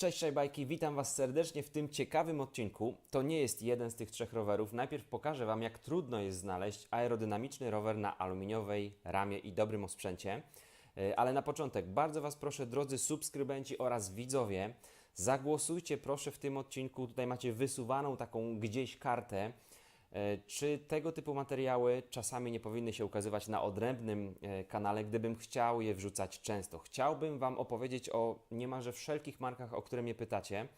Cześć Szajbajki, witam Was serdecznie w tym ciekawym odcinku. To nie jest jeden z tych trzech rowerów. Najpierw pokażę Wam, jak trudno jest znaleźć aerodynamiczny rower na aluminiowej ramie i dobrym osprzęcie. E, Ale na początek bardzo Was proszę, drodzy subskrybenci oraz widzowie, zagłosujcie proszę w tym odcinku. Tutaj macie wysuwaną taką gdzieś kartę. E, Czy tego typu materiały czasami nie powinny się ukazywać na odrębnym e, kanale, gdybym chciał je wrzucać często? Chciałbym Wam opowiedzieć o niemalże wszelkich markach, o które mnie pytacie,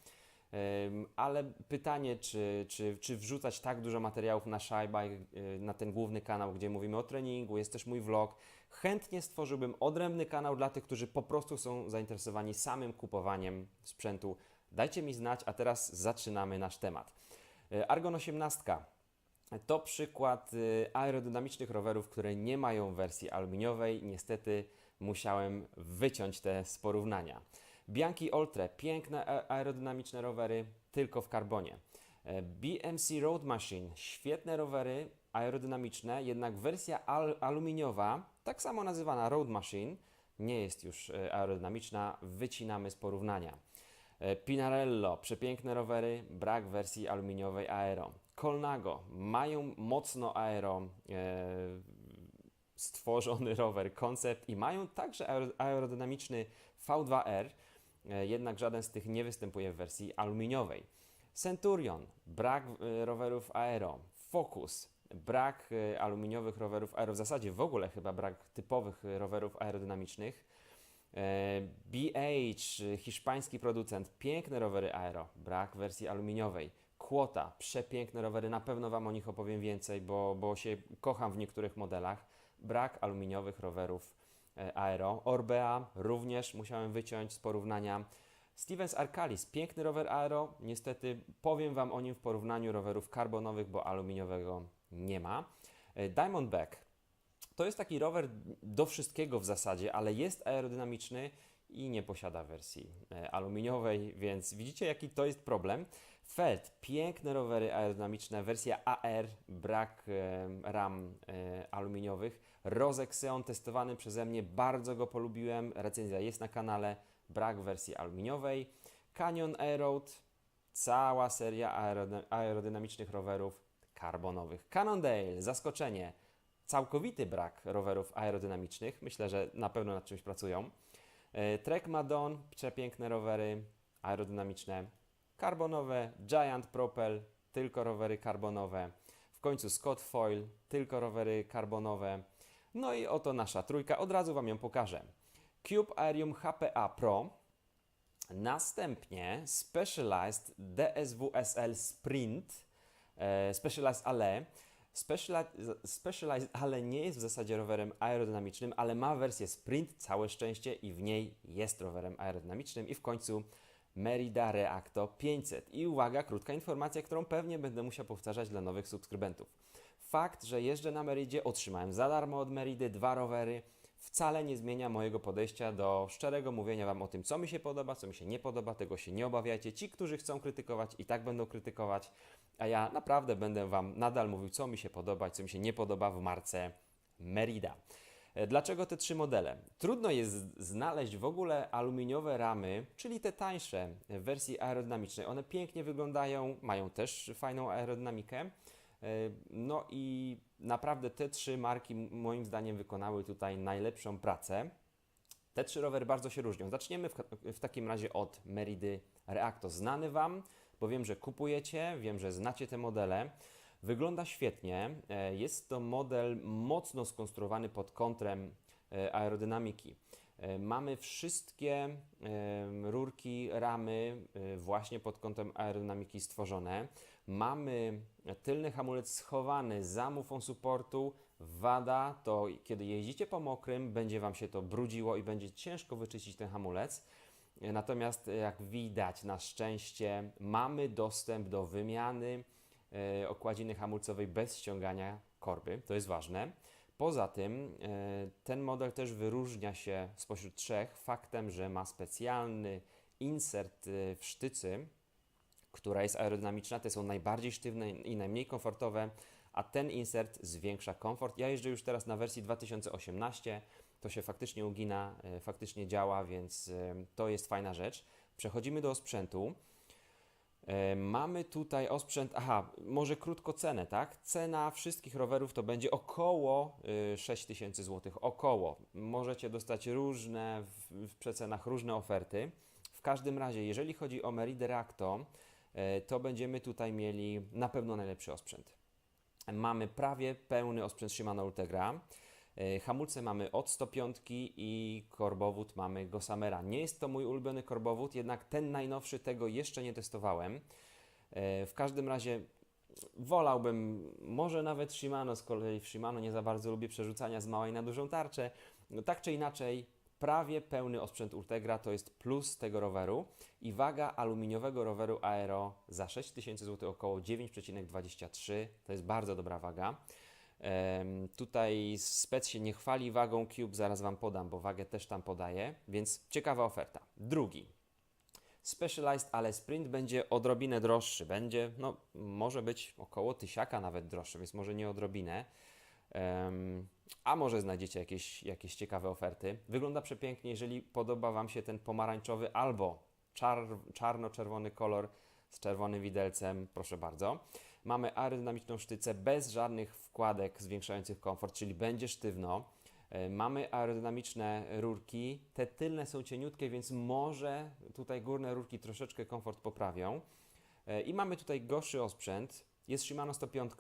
ale pytanie, czy, czy, czy wrzucać tak dużo materiałów na Shybike, na ten główny kanał, gdzie mówimy o treningu, jest też mój vlog. Chętnie stworzyłbym odrębny kanał dla tych, którzy po prostu są zainteresowani samym kupowaniem sprzętu. Dajcie mi znać, a teraz zaczynamy nasz temat. E, Argon 18. To przykład y, aerodynamicznych rowerów, które nie mają wersji aluminiowej. Niestety musiałem wyciąć te z porównania. Bianchi Oltre, piękne a- aerodynamiczne rowery, tylko w karbonie. E, BMC Road Machine, świetne rowery aerodynamiczne, jednak wersja al- aluminiowa, tak samo nazywana Road Machine, nie jest już e, aerodynamiczna, wycinamy z porównania. E, Pinarello, przepiękne rowery, brak wersji aluminiowej aero. Colnago, mają mocno aero e, stworzony rower, koncept i mają także aer- aerodynamiczny V2R, e, jednak żaden z tych nie występuje w wersji aluminiowej. Centurion, brak e, rowerów aero. Focus, brak aluminiowych rowerów aero, w zasadzie w ogóle chyba brak typowych rowerów aerodynamicznych. BH, hiszpański producent, piękne rowery aero, brak wersji aluminiowej. Quota, przepiękne rowery, na pewno Wam o nich opowiem więcej, bo, bo się kocham w niektórych modelach. Brak aluminiowych rowerów e, aero. Orbea również musiałem wyciąć z porównania. Stevens Arcalis, piękny rower aero, niestety powiem Wam o nim w porównaniu rowerów karbonowych, bo aluminiowego nie ma. E, Diamondback, to jest taki rower do wszystkiego w zasadzie, ale jest aerodynamiczny i nie posiada wersji e, aluminiowej, więc widzicie jaki to jest problem. Feld, piękne rowery aerodynamiczne, wersja AR, brak e, ram e, aluminiowych. Rozek Xeon testowany przeze mnie, bardzo go polubiłem, recenzja jest na kanale, brak wersji aluminiowej. Canyon Aeroad, cała seria aerody- aerodynamicznych rowerów karbonowych. Cannondale, zaskoczenie, całkowity brak rowerów aerodynamicznych. Myślę, że na pewno nad czymś pracują. E, Trek Madon, przepiękne rowery aerodynamiczne, karbonowe. Giant Propel, tylko rowery karbonowe. W końcu Scott Foil, tylko rowery karbonowe. No i oto nasza trójka, od razu Wam ją pokażę. Cube Aerium HPA Pro, Następnie Specialized DSW SL Sprint, e, Specialized Ale. Specialized Ale nie jest w zasadzie rowerem aerodynamicznym, ale ma wersję Sprint, całe szczęście, i w niej jest rowerem aerodynamicznym. I w końcu Merida Reacto 500. I uwaga, krótka informacja, którą pewnie będę musiał powtarzać dla nowych subskrybentów. Fakt, że jeżdżę na Meridzie, otrzymałem za darmo od Meridy dwa rowery, wcale nie zmienia mojego podejścia do szczerego mówienia Wam o tym, co mi się podoba, co mi się nie podoba, tego się nie obawiajcie. Ci, którzy chcą krytykować i tak będą krytykować, a ja naprawdę będę Wam nadal mówił, co mi się podoba i co mi się nie podoba w marce Merida. E, Dlaczego te trzy modele? Trudno jest znaleźć w ogóle aluminiowe ramy, czyli te tańsze w wersji aerodynamicznej. One pięknie wyglądają, mają też fajną aerodynamikę. E, No i naprawdę te trzy marki moim zdaniem wykonały tutaj najlepszą pracę. Te trzy rowery bardzo się różnią. Zaczniemy w, w takim razie od Meridy Reacto. Znany Wam, bo wiem, że kupujecie, wiem, że znacie te modele. Wygląda świetnie. E, Jest to model mocno skonstruowany pod kątem e, aerodynamiki. E, Mamy wszystkie rurki, ramy właśnie pod kątem aerodynamiki stworzone. Mamy tylny hamulec schowany za mufą supportu. Wada to kiedy jeździcie po mokrym, będzie Wam się to brudziło i będzie ciężko wyczyścić ten hamulec. Natomiast jak widać, na szczęście mamy dostęp do wymiany okładziny hamulcowej bez ściągania korby. To jest ważne. Poza tym e, ten model też wyróżnia się spośród trzech faktem, że ma specjalny insert e, w sztycy, która jest aerodynamiczna. Te są najbardziej sztywne i najmniej komfortowe, a ten insert zwiększa komfort. Ja jeżdżę już teraz na wersji 2018. To się faktycznie ugina, e, faktycznie działa, więc e, to jest fajna rzecz. Przechodzimy do osprzętu. E, Mamy tutaj osprzęt, aha, może krótko cenę, tak? Cena wszystkich rowerów to będzie około y, 6000 zł, około. Możecie dostać różne, w, przecenach różne oferty. W każdym razie, jeżeli chodzi o Merida Reacto, e, to będziemy tutaj mieli na pewno najlepszy osprzęt. Mamy prawie pełny osprzęt Shimano Ultegra. E, Hamulce mamy od 105 i korbowód mamy Gossamera. Nie jest to mój ulubiony korbowód, jednak ten najnowszy tego jeszcze nie testowałem. E, W każdym razie wolałbym może nawet Shimano, z kolei w Shimano nie za bardzo lubię przerzucania z małej na dużą tarczę. No, tak czy inaczej, prawie pełny osprzęt Ultegra to jest plus tego roweru i waga aluminiowego roweru Aero za 6000 zł około 9,23 to jest bardzo dobra waga. Tutaj spec się nie chwali wagą Cube, zaraz Wam podam, bo wagę też tam podaję, więc ciekawa oferta. Drugi. Specialized, ale Sprint będzie odrobinę droższy. Będzie, no, może być około tysiaka nawet droższy, więc może nie odrobinę. Em, a może znajdziecie jakieś, jakieś ciekawe oferty. Wygląda przepięknie, jeżeli podoba Wam się ten pomarańczowy albo czar, czarno-czerwony kolor z czerwonym widelcem, proszę bardzo. Mamy aerodynamiczną sztycę bez żadnych wkładek zwiększających komfort, czyli będzie sztywno. E, Mamy aerodynamiczne rurki. Te tylne są cieniutkie, więc może tutaj górne rurki troszeczkę komfort poprawią. E, I mamy tutaj gorszy osprzęt. Jest Shimano 105.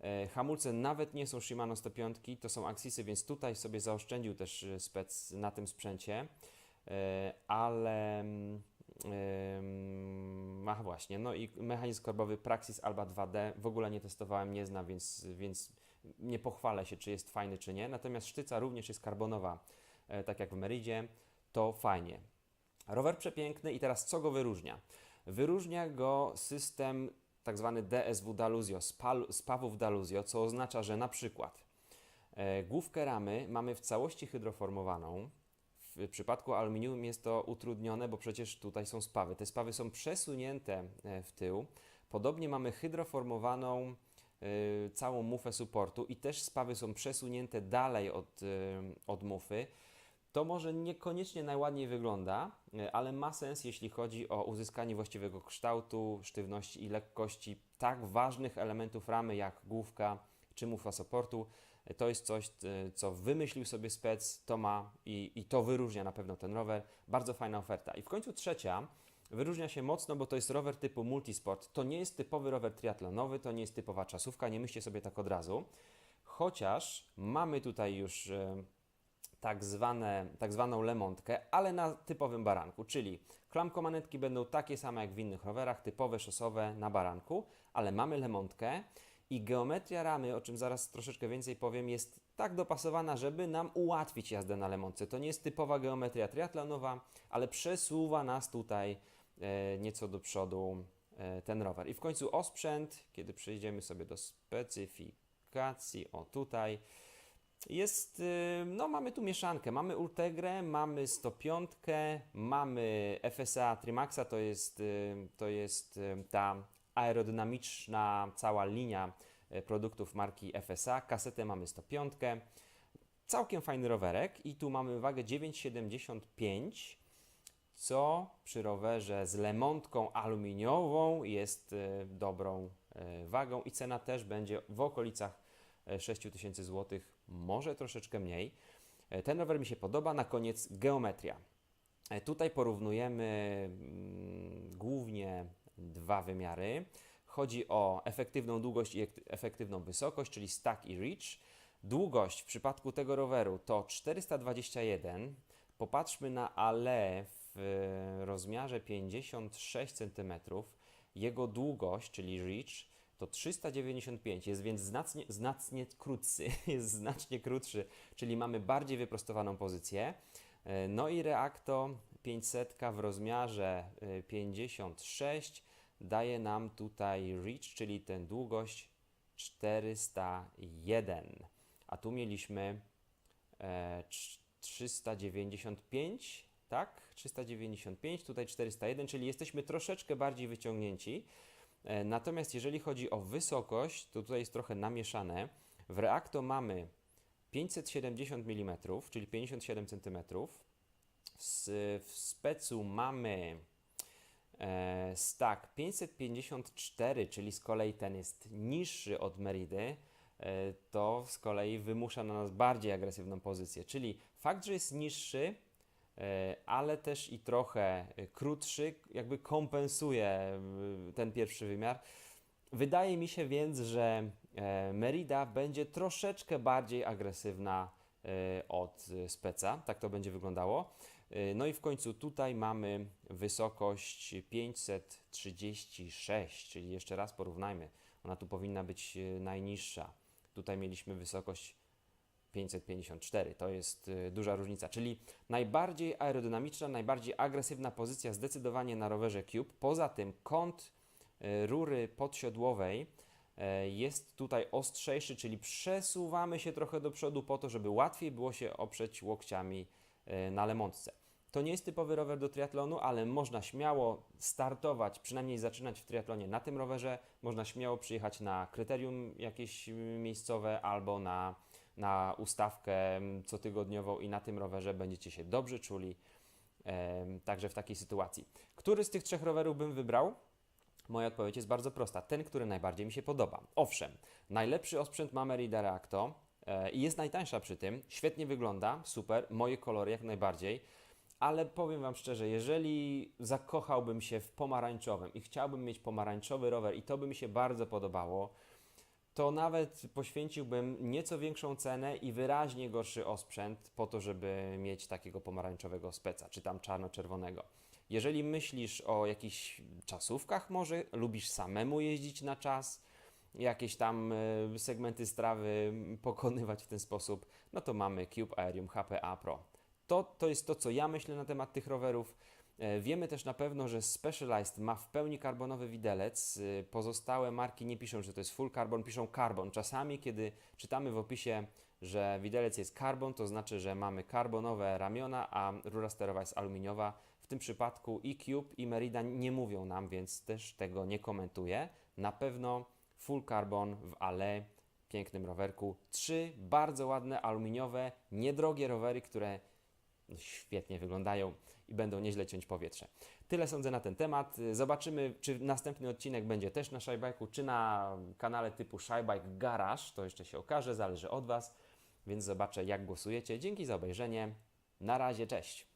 E, Hamulce nawet nie są Shimano 105, to są Axisy, więc tutaj sobie zaoszczędził też spec na tym sprzęcie. Ale mm, Ach właśnie, no i mechanizm korbowy Praxis Alba 2D w ogóle nie testowałem, nie znam, więc, więc nie pochwalę się, czy jest fajny, czy nie. Natomiast sztyca również jest karbonowa, e, tak jak w Meridzie, to fajnie. Rower przepiękny i teraz co go wyróżnia? Wyróżnia go system tak zwany DSW Daluzio, spal- spawów Daluzio, co oznacza, że na przykład e, główkę ramy mamy w całości hydroformowaną, w przypadku aluminium jest to utrudnione, bo przecież tutaj są spawy. Te spawy są przesunięte e, w tył. Podobnie mamy hydroformowaną y, całą mufę supportu i też spawy są przesunięte dalej od, y, od mufy. To może niekoniecznie najładniej wygląda, ale ma sens, jeśli chodzi o uzyskanie właściwego kształtu, sztywności i lekkości tak ważnych elementów ramy jak główka czy mufa supportu. To jest coś, y, co wymyślił sobie spec, to ma i, i to wyróżnia na pewno ten rower. Bardzo fajna oferta. I w końcu trzecia wyróżnia się mocno, bo to jest rower typu multisport. To nie jest typowy rower triatlonowy, to nie jest typowa czasówka, nie myślcie sobie tak od razu. Chociaż mamy tutaj już y, tak, zwane, tak zwaną lemontkę, ale na typowym baranku, czyli klamkomanetki będą takie same jak w innych rowerach, typowe szosowe na baranku, ale mamy lemontkę i geometria ramy, o czym zaraz troszeczkę więcej powiem, jest tak dopasowana, żeby nam ułatwić jazdę na lemontce. To nie jest typowa geometria triatlonowa, ale przesuwa nas tutaj e, nieco do przodu e, ten rower. I w końcu osprzęt, kiedy przejdziemy sobie do specyfikacji, o tutaj, jest, y, no mamy tu mieszankę, mamy Ultegrę, mamy 105, mamy FSA Trimaxa, to jest, y, to jest y, ta aerodynamiczna cała linia y, produktów marki FSA, kasetę mamy 105, całkiem fajny rowerek i tu mamy wagę 9,75, co przy rowerze z lemontką aluminiową jest y, dobrą y, wagą i cena też będzie w okolicach 6000 zł, może troszeczkę mniej. E, Ten rower mi się podoba. Na koniec geometria. E, Tutaj porównujemy mm, głównie dwa wymiary. Chodzi o efektywną długość i ek- efektywną wysokość, czyli stack i reach. Długość w przypadku tego roweru to 421. Popatrzmy na ale w e, rozmiarze 56 cm. Jego długość, czyli reach, to 395, jest więc znacznie, znacznie krótszy, jest znacznie krótszy, czyli mamy bardziej wyprostowaną pozycję. E, No i Reacto 500 w rozmiarze e, 56 daje nam tutaj reach, czyli tę długość 401. A tu mieliśmy e, trz- 395, tak? 395, tutaj 401, czyli jesteśmy troszeczkę bardziej wyciągnięci. E, Natomiast jeżeli chodzi o wysokość, to tutaj jest trochę namieszane. W Reacto mamy 570 mm, czyli 57 cm W, w specu mamy stack 554, czyli z kolei ten jest niższy od Meridy, e, to z kolei wymusza na nas bardziej agresywną pozycję. Czyli fakt, że jest niższy, e, ale też i trochę e, krótszy, jakby kompensuje e, ten pierwszy wymiar. Wydaje mi się więc, że e, Merida będzie troszeczkę bardziej agresywna e, od e, speca. Tak to będzie wyglądało. E, No i w końcu tutaj mamy wysokość 536, czyli jeszcze raz porównajmy. Ona tu powinna być e, najniższa. Tutaj mieliśmy wysokość 554. To jest y, duża różnica. Czyli najbardziej aerodynamiczna, najbardziej agresywna pozycja zdecydowanie na rowerze Cube. Poza tym kąt y, rury podsiodłowej y, jest tutaj ostrzejszy, czyli przesuwamy się trochę do przodu po to, żeby łatwiej było się oprzeć łokciami y, na lemontce. To nie jest typowy rower do triatlonu, ale można śmiało startować, przynajmniej zaczynać w triatlonie na tym rowerze. Można śmiało przyjechać na kryterium jakieś miejscowe albo na na ustawkę cotygodniową i na tym rowerze będziecie się dobrze czuli. em, Także w takiej sytuacji. Który z tych trzech rowerów bym wybrał? Moja odpowiedź jest bardzo prosta. Ten, który najbardziej mi się podoba. Owszem, najlepszy osprzęt ma Merida Reacto e, i jest najtańsza przy tym. Świetnie wygląda, super, moje kolory jak najbardziej. Ale powiem Wam szczerze, jeżeli zakochałbym się w pomarańczowym i chciałbym mieć pomarańczowy rower i to by mi się bardzo podobało, to nawet poświęciłbym nieco większą cenę i wyraźnie gorszy osprzęt po to, żeby mieć takiego pomarańczowego speca, czy tam czarno-czerwonego. Jeżeli myślisz o jakichś czasówkach może, lubisz samemu jeździć na czas, jakieś tam e, segmenty strawy pokonywać w ten sposób, no to mamy Cube Aerium HPA Pro. To, to jest to, co ja myślę na temat tych rowerów. E, Wiemy też na pewno, że Specialized ma w pełni karbonowy widelec. E, Pozostałe marki nie piszą, że to jest full carbon, piszą carbon. Czasami, kiedy czytamy w opisie, że widelec jest carbon, to znaczy, że mamy karbonowe ramiona, a rura sterowa jest aluminiowa. W tym przypadku i Cube, i Merida nie mówią nam, więc też tego nie komentuję. Na pewno full carbon w Ale, pięknym rowerku. Trzy bardzo ładne, aluminiowe, niedrogie rowery, które świetnie wyglądają i będą nieźle ciąć powietrze. Tyle sądzę na ten temat. Zobaczymy, czy następny odcinek będzie też na Shybike'u, czy na kanale typu Shybike Garage. To jeszcze się okaże, zależy od Was, więc zobaczę, jak głosujecie. Dzięki za obejrzenie. Na razie, cześć.